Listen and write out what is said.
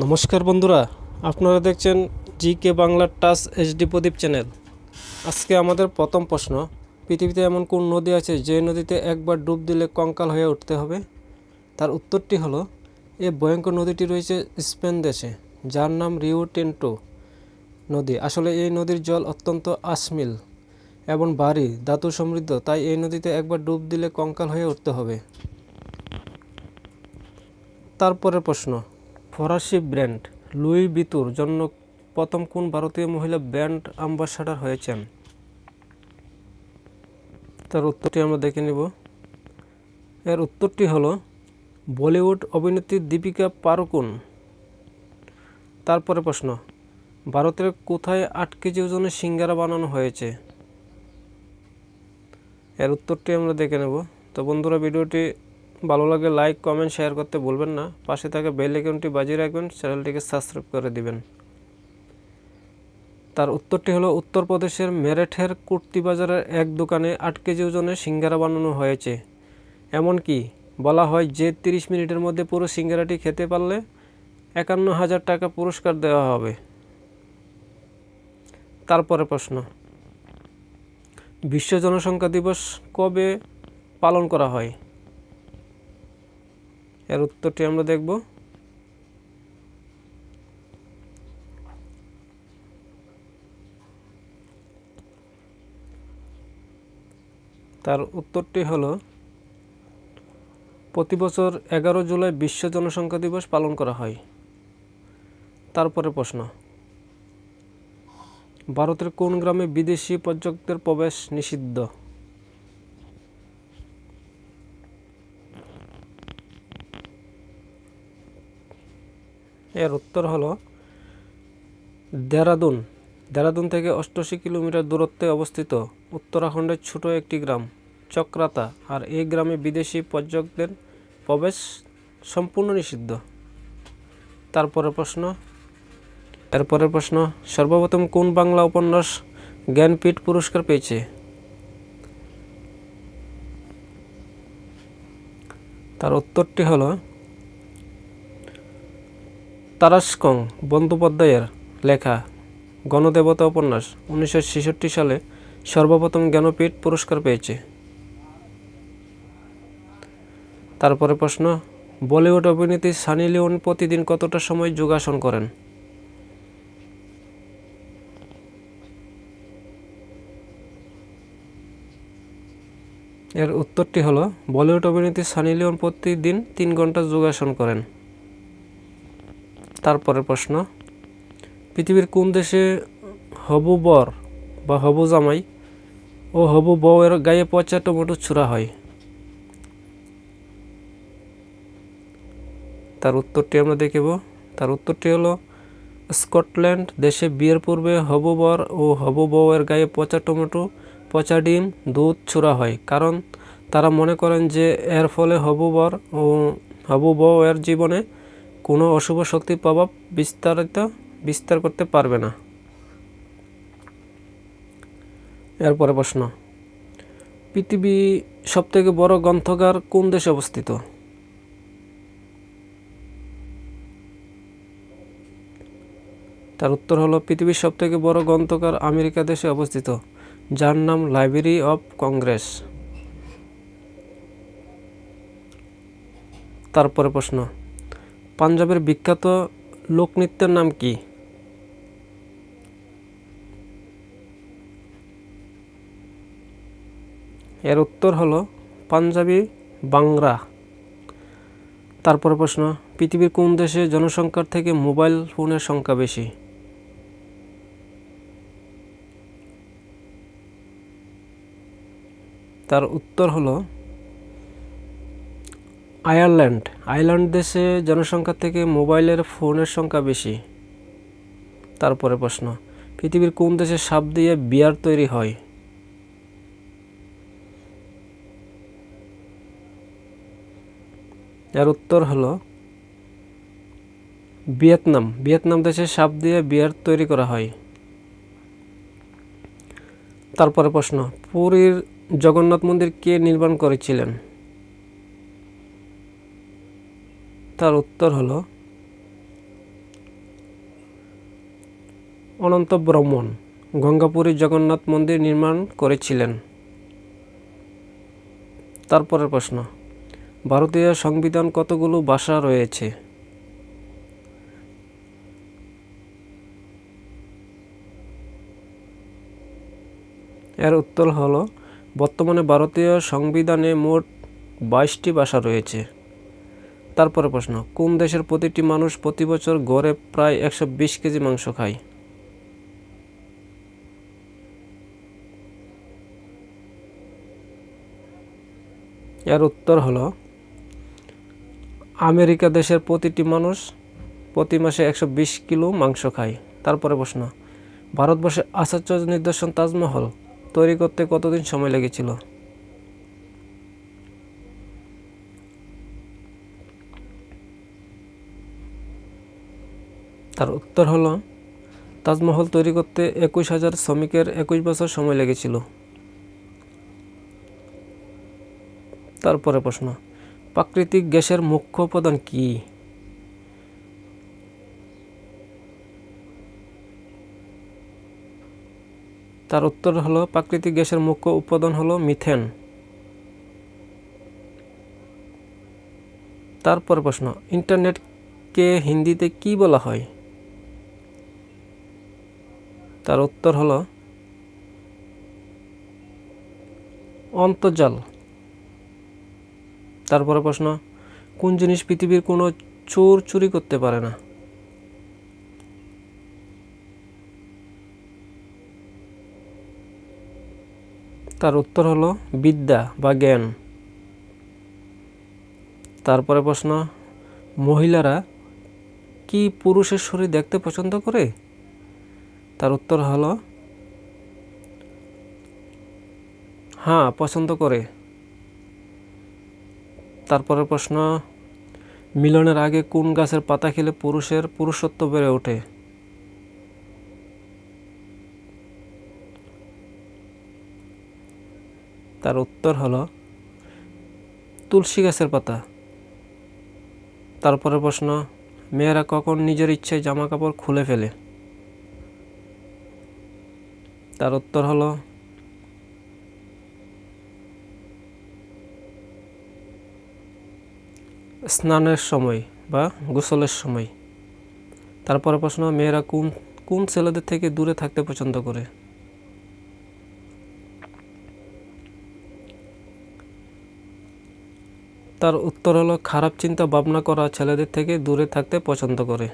নমস্কার বন্ধুরা, আপনারা দেখছেন জি কে বাংলার টাস এইচডি প্রদীপ চ্যানেল। আজকে আমাদের প্রথম প্রশ্ন, পৃথিবীতে এমন কোন নদী আছে যে নদীতে একবার ডুব দিলে কঙ্কাল হয়ে উঠতে হবে? তার উত্তরটি হলো, এ ভয়ঙ্কর নদীটি রয়েছে স্পেন দেশে, যার নাম রিও টেন্টো নদী। আসলে এই নদীর জল অত্যন্ত আশমিল এবং ভারী, ধাতু সমৃদ্ধ, তাই এই নদীতে একবার ডুব দিলে কঙ্কাল হয়ে উঠতে হবে। তারপরের প্রশ্ন ফরাসি ব্র্যান্ড লুই বিতুর জন্য প্রথম কোন ভারতীয় মহিলা ব্র্যান্ড অ্যাম্বাসাডার হয়েছেন? তার উত্তরটি আমরা দেখে নেব। এর উত্তরটি হলো বলিউড অভিনেত্রী দীপিকা পারুকুন তারপরে প্রশ্ন, ভারতের কোথায় আট কেজি ওজনের সিঙ্গারা বানানো হয়েছে? এর উত্তরটি আমরা দেখে নেব। তো বন্ধুরা, ভিডিওটি ভালো লাগে লাইক কমেন্ট শেয়ার করতে ভুলবেন না। পাশে থাকা বেল আইকনটি বাজিয়ে রাখবেন চ্যানেলটিকে সাবস্ক্রাইব করে দিবেন। তার উত্তরটি হলো, উত্তরপ্রদেশের মেরেঠের কুর্তি বাজারের এক দোকানে আট কেজি ওজনের সিঙ্গারা বানানো হয়েছে। এমনকি বলা হয় যে তিরিশ মিনিটের মধ্যে পুরো সিঙ্গারাটি খেতে পারলে একান্ন হাজার টাকা পুরস্কার দেওয়া হবে। তারপরে প্রশ্ন, বিশ্ব জনসংখ্যা দিবস কবে পালন করা হয়? এর উত্তরটি আমরা দেখব। তার উত্তরটি হলো, প্রতি বছর এগারো জুলাই বিশ্ব জনসংখ্যা দিবস পালন করা হয়। তারপরে প্রশ্ন, ভারতের কোন গ্রামে বিদেশি পর্যটকদের প্রবেশ নিষিদ্ধ? এর উত্তর হলো দেরাদুন। দেরাদুন থেকে অষ্টআশি কিলোমিটার দূরত্বে অবস্থিত। উত্তরাখণ্ডের ছোট একটি গ্রাম, চক্রাতা, আর এই গ্রামে বিদেশি পর্যটকদের প্রবেশ সম্পূর্ণ নিষিদ্ধ। তারপরে প্রশ্ন, এরপরের প্রশ্ন, সর্বপ্রথম কোন বাংলা উপন্যাস জ্ঞানপীঠ পুরস্কার পেয়েছে? তার উত্তরটি হলো তারাসকং বন্দ্যোপাধ্যায়ের লেখা গণদেবতা উপন্যাস উনিশশো ছেষট্টি সালে সর্বপ্রথম জ্ঞানপীঠ পুরস্কার পেয়েছে। তারপরে প্রশ্ন, বলিউড অভিনেত্রী সানি লিওন প্রতিদিন কতটা সময় যোগাসন করেন? এর উত্তরটি হলো, বলিউড অভিনেত্রী সানি লিওন প্রতিদিন তিন ঘণ্টা যোগাসন করেন। তারপরের প্রশ্ন, পৃথিবীর কোন দেশে হবু বর বা হবু জামাই ও হবু বউয়ের গায়ে পচা টমেটো ছুড়া হয়? তার উত্তরটি আমরা দেখব। তার উত্তরটি হলো, স্কটল্যান্ড দেশে বিয়ের পূর্বে হবু বর ও হবু বউয়ের গায়ে পচা টমেটো, পচা ডিম, দুধ ছোড়া হয়। কারণ তারা মনে করেন যে এর ফলে হবু বর ও হবু বউয়ের জীবনে কোনো অশুভ শক্তির প্রভাব বিস্তারিত, বিস্তার করতে পারবে না। এরপরে প্রশ্ন। পৃথিবী সবথেকে বড় গ্রন্থগার কোন দেশে অবস্থিত? তার উত্তর হলো, পৃথিবীর সবথেকে বড় গ্রন্থগার আমেরিকা দেশে অবস্থিত, যার নাম লাইব্রেরি অফ কংগ্রেস। তারপরে প্রশ্ন। পাঞ্জাবের বিখ্যাত লোকনৃত্যের নাম কি? এর উত্তর হলো পাঞ্জাবি বাংরা। তারপরে প্রশ্ন, পৃথিবীর কোন দেশে জনসংখ্যার থেকে মোবাইল ফোনের সংখ্যা বেশি? তার উত্তর হলো আয়ারল্যান্ড। আয়ারল্যান্ড দেশে জনসংখ্যা থেকে মোবাইলের ফোনের সংখ্যা বেশি। তারপরে প্রশ্ন, পৃথিবীর কোন দেশে সাপ দিয়ে বিয়ার তৈরি হয়? এর উত্তর হলো ভিয়েতনাম। ভিয়েতনাম দেশে সাপ দিয়ে বিয়ার তৈরি করা হয়। তারপরে প্রশ্ন, পুরীর জগন্নাথ মন্দির কে নির্মাণ করেছিলেন তার উত্তর হলো, অনন্ত ব্রহ্মণ, গঙ্গাপুরী জগন্নাথ মন্দির নির্মাণ করেছিলেন। তারপরের প্রশ্ন, ভারতীয় সংবিধান কতগুলো ভাষা রয়েছে? এর উত্তর হলো, বর্তমানে ভারতীয় সংবিধানে মোট বাইশটি ভাষা রয়েছে। তারপরে প্রশ্ন, কোন দেশের প্রতিটি মানুষ প্রতি বছর গড়ে প্রায় একশো বিশ কেজি মাংস খায়? এর উত্তর হলো, আমেরিকা দেশের প্রতিটি মানুষ প্রতি মাসে একশো বিশ কিলো মাংস খায়। তারপরে প্রশ্ন, ভারতবর্ষে আচার্য নিদর্শন তাজমহল তৈরি করতে কতদিন সময় লেগেছিল? তার উত্তর হলো, তাজমহল তৈরি করতে একুশ হাজার শ্রমিকের একুশ বছর সময় লেগেছিল। তারপরে প্রশ্ন, প্রাকৃতিক গ্যাসের মুখ্য উপাদান কি? তার উত্তর হলো, প্রাকৃতিক গ্যাসের মুখ্য উপাদান হলো মিথেন। তারপর প্রশ্ন, ইন্টারনেটকে হিন্দিতে কি বলা হয়? তার উত্তর হলো অন্তর্জাল। তারপরে প্রশ্ন, কোন জিনিস পৃথিবীর কোনো চোর চুরি করতে পারে না? তার উত্তর হলো বিদ্যা বা জ্ঞান। তারপরে প্রশ্ন, মহিলারা কি পুরুষের শরীর দেখতে পছন্দ করে? তার উত্তর হলো হ্যাঁ পছন্দ করে। তারপরে প্রশ্ন, মিলনের আগে কোন গাছের পাতা খেলে পুরুষের পুরুষত্ব বেড়ে ওঠে? তার উত্তর হলো, তুলসী গাছের পাতা। তারপরে প্রশ্ন, মেয়েরা কখন নিজের ইচ্ছায় জামা কাপড় খুলে ফেলে? তার উত্তর হলো, স্নানের সময় বা গোসলের সময়। তারপরে প্রশ্ন, মেয়েরা কোন কোন ছেলেদের থেকে দূরে থাকতে পছন্দ করে? তার উত্তর হলো, খারাপ চিন্তা ভাবনা করা ছেলেদের থেকে দূরে থাকতে পছন্দ করে।